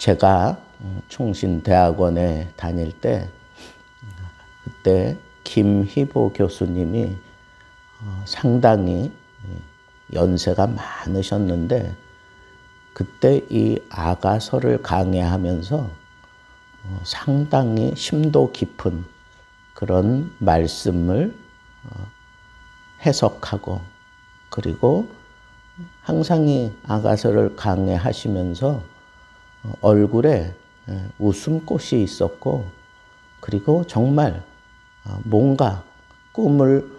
제가 충신대학원에 다닐 때 그때 김희보 교수님이 어, 상당히 연세가 많으셨는데 그때 이 아가서를 강해하면서 어, 상당히 심도 깊은 그런 말씀을 어, 해석하고 그리고 항상 이 아가서를 강해하시면서 얼굴에 웃음꽃이 있었고 그리고 정말 뭔가 꿈을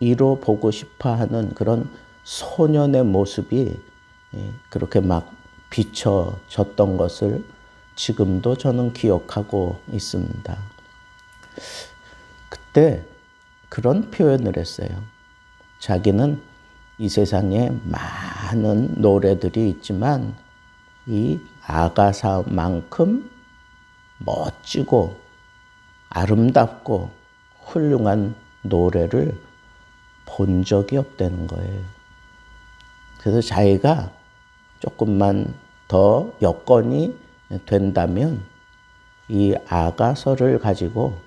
이뤄 보고 싶어 하는 그런 소년의 모습이 예, 그렇게 막 비춰졌던 것을 지금도 저는 기억하고 있습니다. 그때 그런 표현을 했어요. 자기는 이 세상에 많은 노래들이 있지만 이 아가사만큼 멋지고 아름답고 훌륭한 노래를 본 적이 없다는 거예요. 그래서 자기가 조금만 더 여건이 된다면 이 아가서를 가지고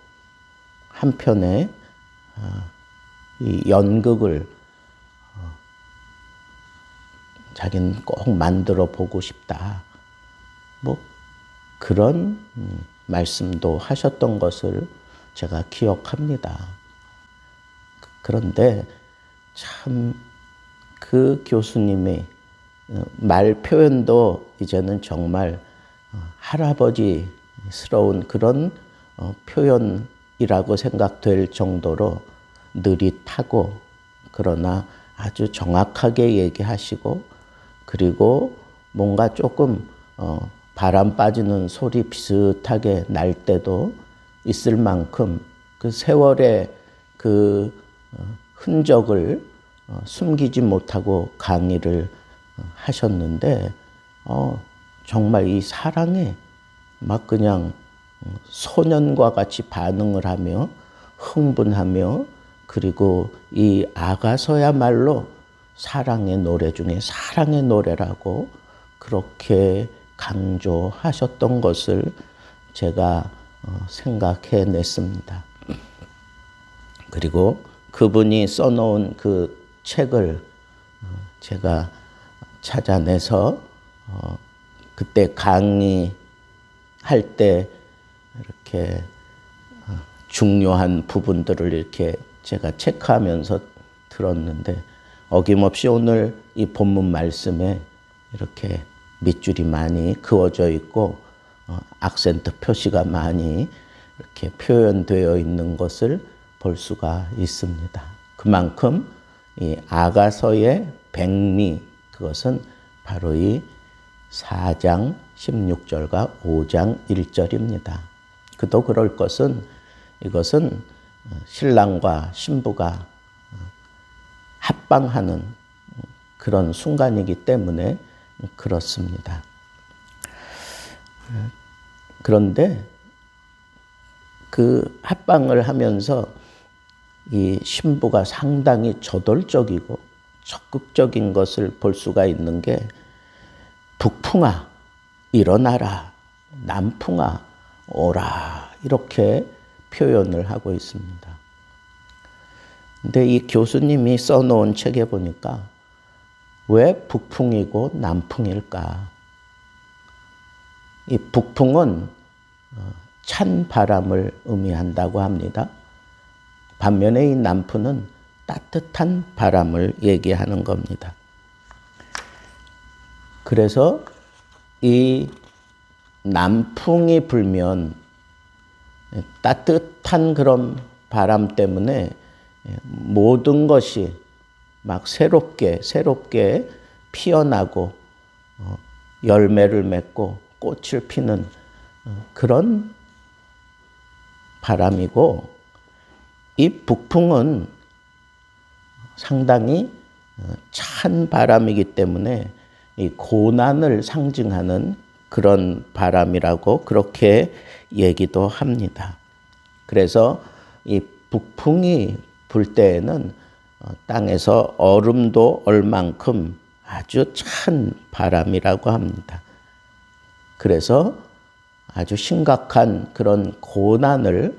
한 편의 어, 이 연극을 어, 자기는 꼭 만들어 보고 싶다. 뭐 그런 음, 말씀도 하셨던 것을 제가 기억합니다. 그런데 참 그 교수님의 어, 말 표현도 이제는 정말 어, 할아버지스러운 그런 어, 표현이라고 생각될 정도로 느릿하고 그러나 아주 정확하게 얘기하시고 그리고 뭔가 조금 바람 빠지는 소리 비슷하게 날 때도 있을 만큼 그 세월의 그 흔적을 어, 숨기지 못하고 강의를 어, 하셨는데 어, 정말 이 사랑에 막 그냥 소년과 같이 반응을 하며 흥분하며 그리고 이 아가서야말로 사랑의 노래 중에 사랑의 노래라고 그렇게 강조하셨던 것을 제가 생각해 냈습니다. 그리고 그분이 써놓은 그 책을 어, 제가 찾아내서 어, 그때 강의할 때 이렇게 어, 중요한 부분들을 이렇게 제가 체크하면서 들었는데 어김없이 오늘 이 본문 말씀에 이렇게 밑줄이 많이 그어져 있고 악센트 표시가 많이 이렇게 표현되어 있는 것을 볼 수가 있습니다. 그만큼 이 아가서의 백미 그것은 바로 이 4장 16절과 5장 1절입니다. 그도 그럴 것은 이것은 신랑과 신부가 합방하는 그런 순간이기 때문에 그렇습니다. 그런데 그 합방을 하면서 이 신부가 상당히 저돌적이고 적극적인 것을 볼 수가 있는 게 북풍아 일어나라 남풍아 오라 이렇게 표현을 하고 있습니다. 근데 이 교수님이 써놓은 책에 보니까 왜 북풍이고 남풍일까? 이 북풍은 어, 찬 바람을 의미한다고 합니다. 반면에 이 남풍은 따뜻한 바람을 얘기하는 겁니다. 그래서 이 남풍이 불면 따뜻한 그런 바람 때문에 모든 것이 막 새롭게 새롭게 피어나고 어, 열매를 맺고 꽃을 피는 어, 그런 바람이고 이 북풍은 상당히 어, 찬 바람이기 때문에 이 고난을 상징하는 그런 바람이라고 그렇게 얘기도 합니다. 그래서 이 북풍이 불 때에는 어, 땅에서 얼음도 얼만큼 아주 찬 바람이라고 합니다. 그래서 아주 심각한 그런 고난을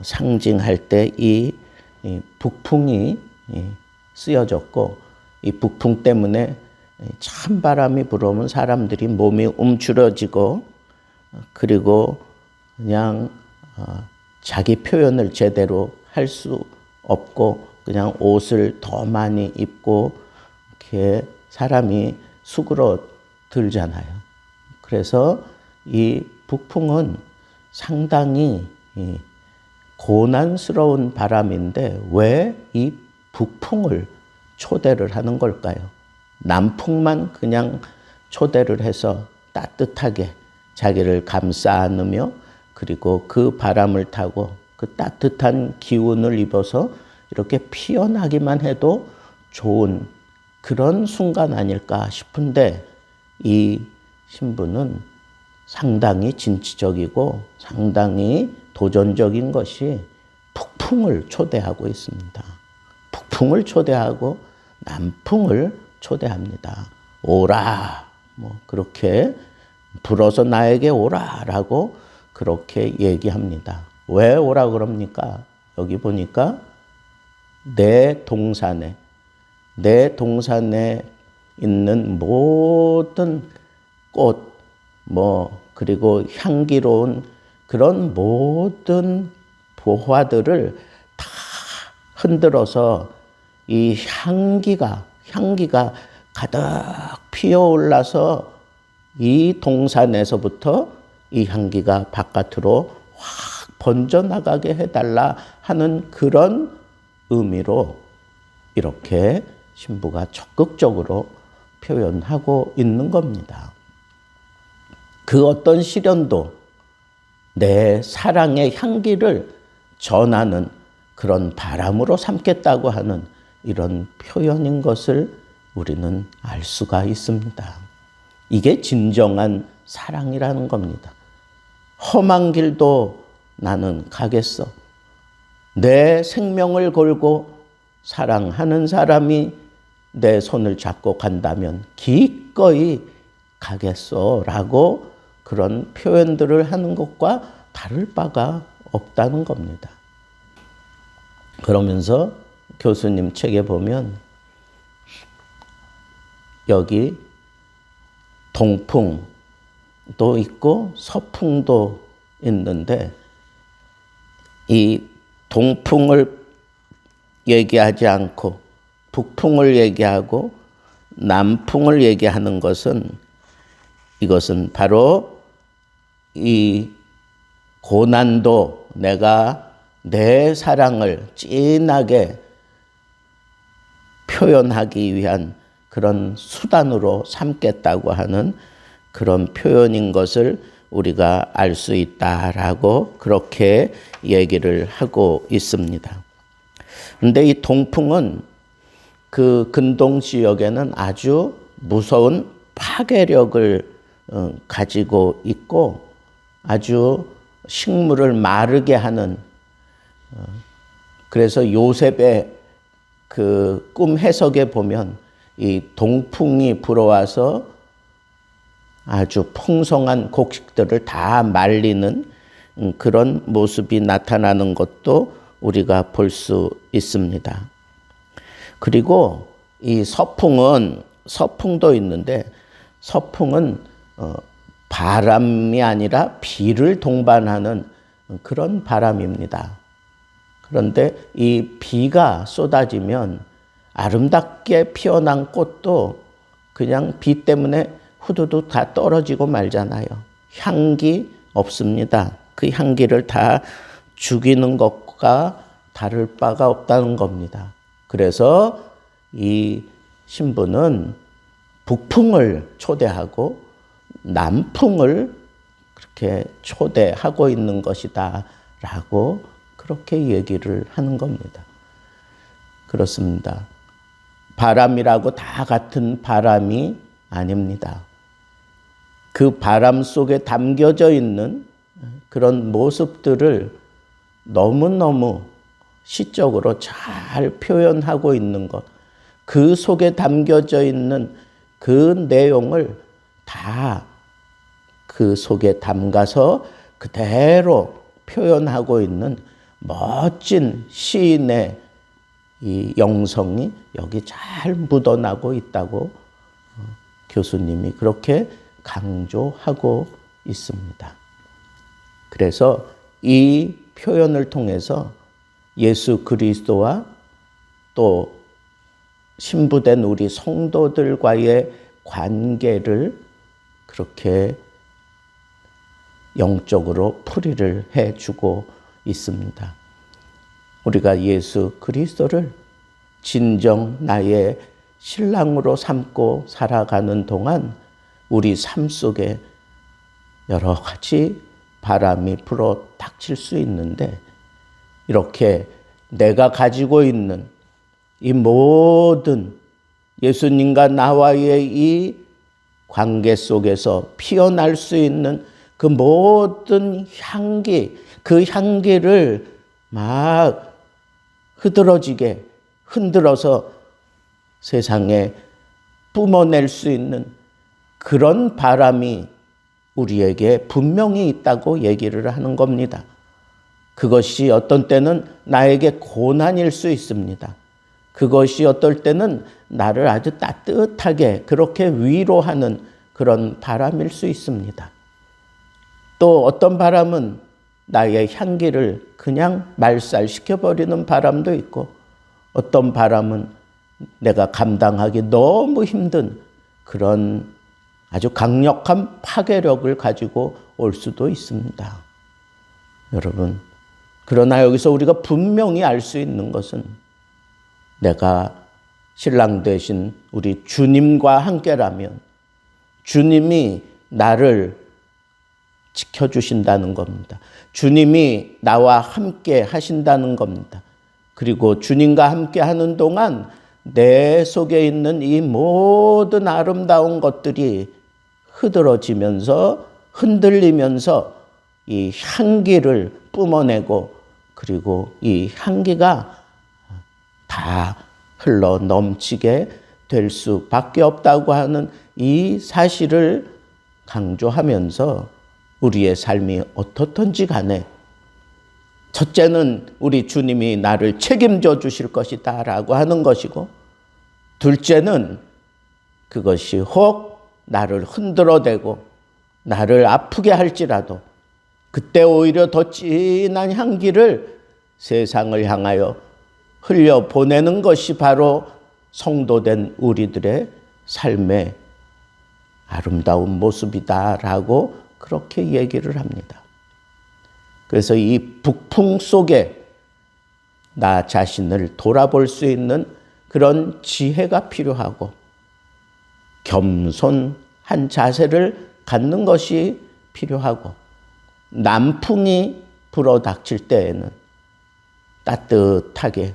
상징할 때 이 북풍이 쓰여졌고 이 북풍 때문에 찬 바람이 불어오면 사람들이 몸이 움츠러지고 그리고 그냥 어, 자기 표현을 제대로 할 수 없고 그냥 옷을 더 많이 입고 이렇게 사람이 수그러 들잖아요. 그래서 이 북풍은 상당히 고난스러운 바람인데 왜 이 북풍을 초대를 하는 걸까요? 남풍만 그냥 초대를 해서 따뜻하게 자기를 감싸 안으며 그리고 그 바람을 타고 그 따뜻한 기운을 입어서 이렇게 피어나기만 해도 좋은 그런 순간 아닐까 싶은데 이 신부는 상당히 진취적이고 상당히 도전적인 것이 북풍을 초대하고 있습니다. 북풍을 초대하고 남풍을 초대합니다. 오라. 뭐 그렇게 불어서 나에게 오라라고 그렇게 얘기합니다. 왜 오라 그럽니까? 여기 보니까 내 동산에 내 동산에 있는 모든 꽃, 뭐, 그리고 향기로운 그런 모든 보화들을 다 흔들어서 이 향기가, 향기가 가득 피어올라서 이 동산에서부터 이 향기가 바깥으로 확 번져나가게 해달라 하는 그런 의미로 이렇게 신부가 적극적으로 표현하고 있는 겁니다. 그 어떤 시련도 내 사랑의 향기를 전하는 그런 바람으로 삼겠다고 하는 이런 표현인 것을 우리는 알 수가 있습니다. 이게 진정한 사랑이라는 겁니다. 험한 길도 나는 가겠어. 내 생명을 걸고 사랑하는 사람이 내 손을 잡고 간다면 기꺼이 가겠어. 라고 그런 표현들을 하는 것과 다를 바가 없다는 겁니다. 그러면서 교수님 책에 보면 여기 동풍도 있고 서풍도 있는데 이 동풍을 얘기하지 않고 북풍을 얘기하고 남풍을 얘기하는 것은 이것은 바로 이 고난도 내가 내 사랑을 진하게 표현하기 위한 그런 수단으로 삼겠다고 하는 그런 표현인 것을 우리가 알 수 있다라고 그렇게 얘기를 하고 있습니다. 그런데 이 동풍은 그 근동 지역에는 아주 무서운 파괴력을 어, 가지고 있고 아주 식물을 마르게 하는 어, 그래서 요셉의 그 꿈 해석에 보면 이 동풍이 불어와서 아주 풍성한 곡식들을 다 말리는 음, 그런 모습이 나타나는 것도 우리가 볼 수 있습니다. 그리고 이 서풍은 서풍도 있는데 서풍은 어, 바람이 아니라 비를 동반하는 그런 바람입니다. 그런데 이 비가 쏟아지면 아름답게 피어난 꽃도 그냥 비 때문에 후두둑 다 떨어지고 말잖아요. 향기 없습니다. 그 향기를 다 죽이는 것과 다를 바가 없다는 겁니다. 그래서 이 신부는 북풍을 초대하고 남풍을 그렇게 초대하고 있는 것이다. 라고 그렇게 얘기를 하는 겁니다. 그렇습니다. 바람이라고 다 같은 바람이 아닙니다. 그 바람 속에 담겨져 있는 그런 모습들을 너무너무 시적으로 잘 표현하고 있는 것, 그 속에 담겨져 있는 그 내용을 다 그 속에 담가서 그대로 표현하고 있는 멋진 시인의 이 영성이 여기 잘 묻어나고 있다고 어, 교수님이 그렇게 강조하고 있습니다. 그래서 이 표현을 통해서 예수 그리스도와 또 신부된 우리 성도들과의 관계를 그렇게 영적으로 풀이를 해 주고 있습니다. 우리가 예수 그리스도를 진정 나의 신랑으로 삼고 살아가는 동안 우리 삶 속에 여러 가지 바람이 불어 닥칠 수 있는데 이렇게 내가 가지고 있는 이 모든 예수님과 나와의 이 관계 속에서 피어날 수 있는 그 모든 향기, 그 향기를 막 흐드러지게 흔들어서 세상에 뿜어낼 수 있는 그런 바람이 우리에게 분명히 있다고 얘기를 하는 겁니다. 그것이 어떤 때는 나에게 고난일 수 있습니다. 그것이 어떨 때는 나를 아주 따뜻하게 그렇게 위로하는 그런 바람일 수 있습니다. 또 어떤 바람은 나의 향기를 그냥 말살시켜버리는 바람도 있고 어떤 바람은 내가 감당하기 너무 힘든 그런 아주 강력한 파괴력을 가지고 올 수도 있습니다. 여러분, 그러나 여기서 우리가 분명히 알 수 있는 것은 내가 신랑 되신 우리 주님과 함께라면 주님이 나를 지켜주신다는 겁니다. 주님이 나와 함께 하신다는 겁니다. 그리고 주님과 함께 하는 동안 내 속에 있는 이 모든 아름다운 것들이 흐드러지면서 흔들리면서 이 향기를 뿜어내고 그리고 이 향기가 다 흘러 넘치게 될 수밖에 없다고 하는 이 사실을 강조하면서 우리의 삶이 어떻든지 간에 첫째는 우리 주님이 나를 책임져 주실 것이다 라고 하는 것이고 둘째는 그것이 혹 나를 흔들어대고 나를 아프게 할지라도 그때 오히려 더 진한 향기를 세상을 향하여 흘려 보내는 것이 바로 성도된 우리들의 삶의 아름다운 모습이다라고 그렇게 얘기를 합니다. 그래서 이 북풍 속에 나 자신을 돌아볼 수 있는 그런 지혜가 필요하고 겸손한 자세를 갖는 것이 필요하고 남풍이 불어 닥칠 때에는 따뜻하게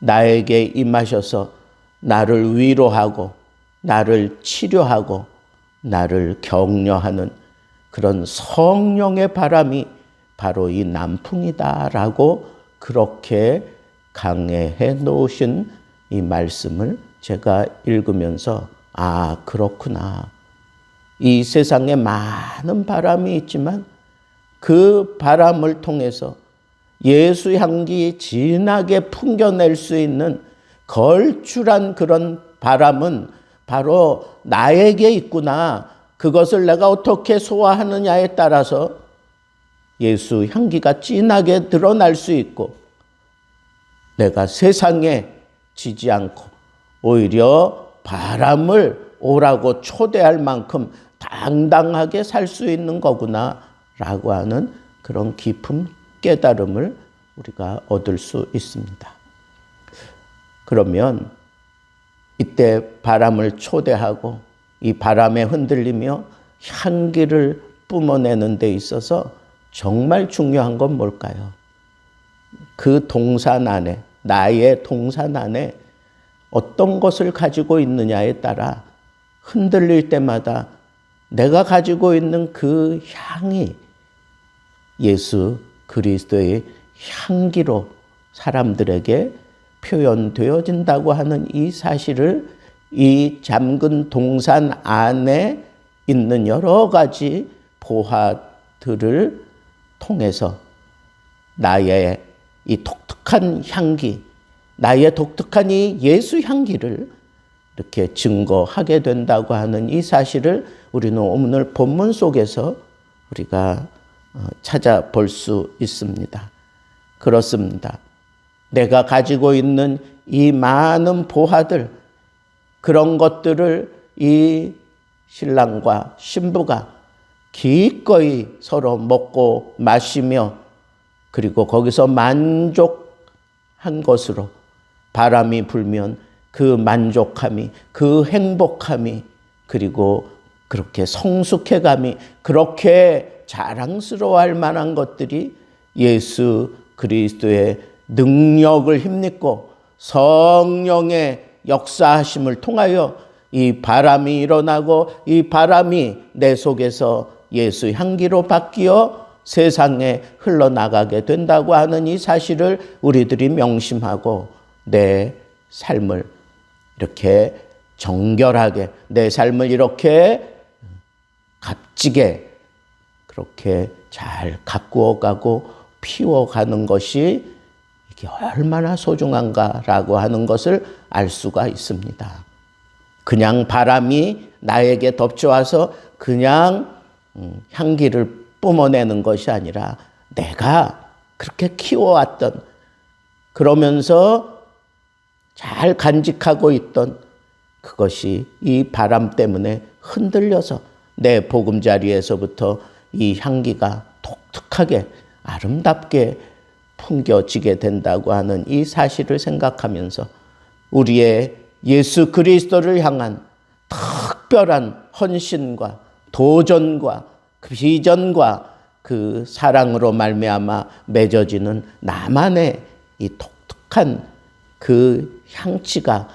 나에게 임하셔서 나를 위로하고 나를 치료하고 나를 격려하는 그런 성령의 바람이 바로 이 남풍이다라고 그렇게 강해해 놓으신 이 말씀을 제가 읽으면서 아, 그렇구나. 이 세상에 많은 바람이 있지만 그 바람을 통해서 예수 향기 진하게 풍겨낼 수 있는 걸출한 그런 바람은 바로 나에게 있구나. 그것을 내가 어떻게 소화하느냐에 따라서 예수 향기가 진하게 드러날 수 있고 내가 세상에 지지 않고 오히려 바람을 오라고 초대할 만큼 당당하게 살 수 있는 거구나 라고 하는 그런 깊은 깨달음을 우리가 얻을 수 있습니다. 그러면 이때 바람을 초대하고 이 바람에 흔들리며 향기를 뿜어내는 데 있어서 정말 중요한 건 뭘까요? 그 동산 안에, 나의 동산 안에 어떤 것을 가지고 있느냐에 따라 흔들릴 때마다 내가 가지고 있는 그 향이 예수 그리스도의 향기로 사람들에게 표현되어진다고 하는 이 사실을 이 잠근 동산 안에 있는 여러 가지 보화들을 통해서 나의 이 독특한 향기, 나의 독특한 이 예수 향기를 이렇게 증거하게 된다고 하는 이 사실을 우리는 오늘 본문 속에서 우리가 어, 찾아볼 수 있습니다. 그렇습니다. 내가 가지고 있는 이 많은 보화들, 그런 것들을 이 신랑과 신부가 기꺼이 서로 먹고 마시며 그리고 거기서 만족한 것으로 바람이 불면 그 만족함이 그 행복함이 그리고 그렇게 성숙해감이 그렇게 자랑스러워할 만한 것들이 예수 그리스도의 능력을 힘입고 성령의 역사하심을 통하여 이 바람이 일어나고 이 바람이 내 속에서 예수 향기로 바뀌어 세상에 흘러나가게 된다고 하는 이 사실을 우리들이 명심하고 내 삶을 이렇게 정결하게 내 삶을 이렇게 값지게 그렇게 잘 가꾸어 가고 피워가는 것이 이게 얼마나 소중한가라고 하는 것을 알 수가 있습니다. 그냥 바람이 나에게 덮쳐와서 그냥 음, 향기를 뿜어내는 것이 아니라 내가 그렇게 키워왔던 그러면서 잘 간직하고 있던 그것이 이 바람 때문에 흔들려서 내 보금자리에서부터 이 향기가 독특하게 아름답게 풍겨지게 된다고 하는 이 사실을 생각하면서 우리의 예수 그리스도를 향한 특별한 헌신과 도전과 그 비전과 그 사랑으로 말미암아 맺어지는 나만의 이 독특한 그 향취가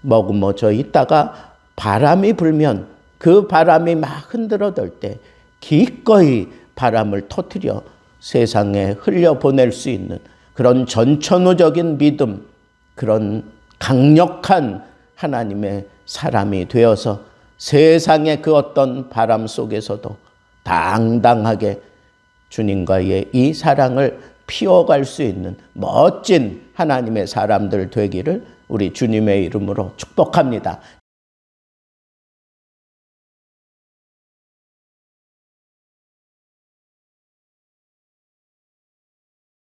머금어져 있다가 바람이 불면 그 바람이 막 흔들어댈 때 기꺼이 바람을 터뜨려 세상에 흘려보낼 수 있는 그런 전천후적인 믿음, 그런 강력한 하나님의 사람이 되어서 세상의 그 어떤 바람 속에서도 당당하게 주님과의 이 사랑을 피워갈 수 있는 멋진 하나님의 사람들 되기를 우리 주님의 이름으로 축복합니다.